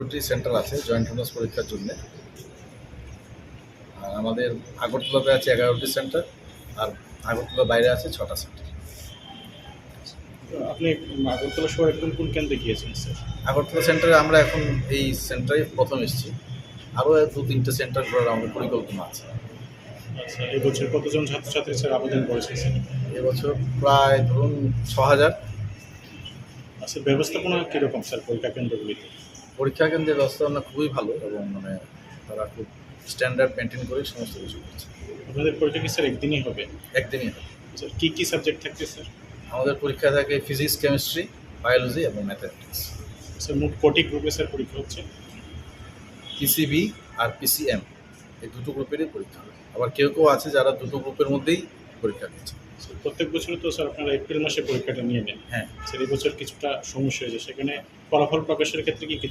দুটি সেন্টার আছে joint honours পরীক্ষার জন্য। আর আমাদের আগরতলাতে আছে এগারোটি সেন্টার আর আগরতলার বাইরে আছে ছটা সেন্টার। আপনি আগরতলা শহরে কোন কোন কেন্দ্রে গিয়েছেন স্যার? আগরতলা সেন্টারে আমরা এখন এই সেন্টারে প্রথম এসেছি। আরও দু তিনটে সেন্টার করার আমাদের পরিকল্পনা আছে। আচ্ছা এই বছর কতজন ছাত্রছাত্রী স্যার আবেদন করেছেন স্যার? এবছর প্রায় ধরুন ছ হাজার। আচ্ছা ব্যবস্থাপনা কীরকম স্যার পরীক্ষা কেন্দ্রগুলিতে? পরীক্ষা কেন্দ্রের ব্যবস্থাপনা খুবই ভালো এবং মানে তারা খুব স্ট্যান্ডার্ড মেনটেন করে সমস্ত কিছু করছে। আপনাদের পরীক্ষা কি স্যার একদিনই হবে? একদিনই হবে। স্যার কী কী সাবজেক্ট থাকবে স্যার আমাদের পরীক্ষা থাকে ফিজিক্স কেমিস্ট্রি বায়োলজি এবং ম্যাথামেটিক্স স্যার মোট কোটি গ্রুপে স্যার পরীক্ষা হচ্ছে? পিসিবি আর পিসিএম এই দুটো গ্রুপেরই পরীক্ষা হবে। আবার কেউ কেউ আছে যারা দুটো গ্রুপের মধ্যেই পরীক্ষা দিচ্ছে। স্যার, প্রত্যেক বছর তো স্যার আপনারা এপ্রিল মাসে পরীক্ষাটা নিয়ে নেন। হ্যাঁ। স্যার এই বছর কিছুটা সমস্যা হয়েছে। সেখানে ফলাফল প্রকাশের ক্ষেত্রে কি কিছু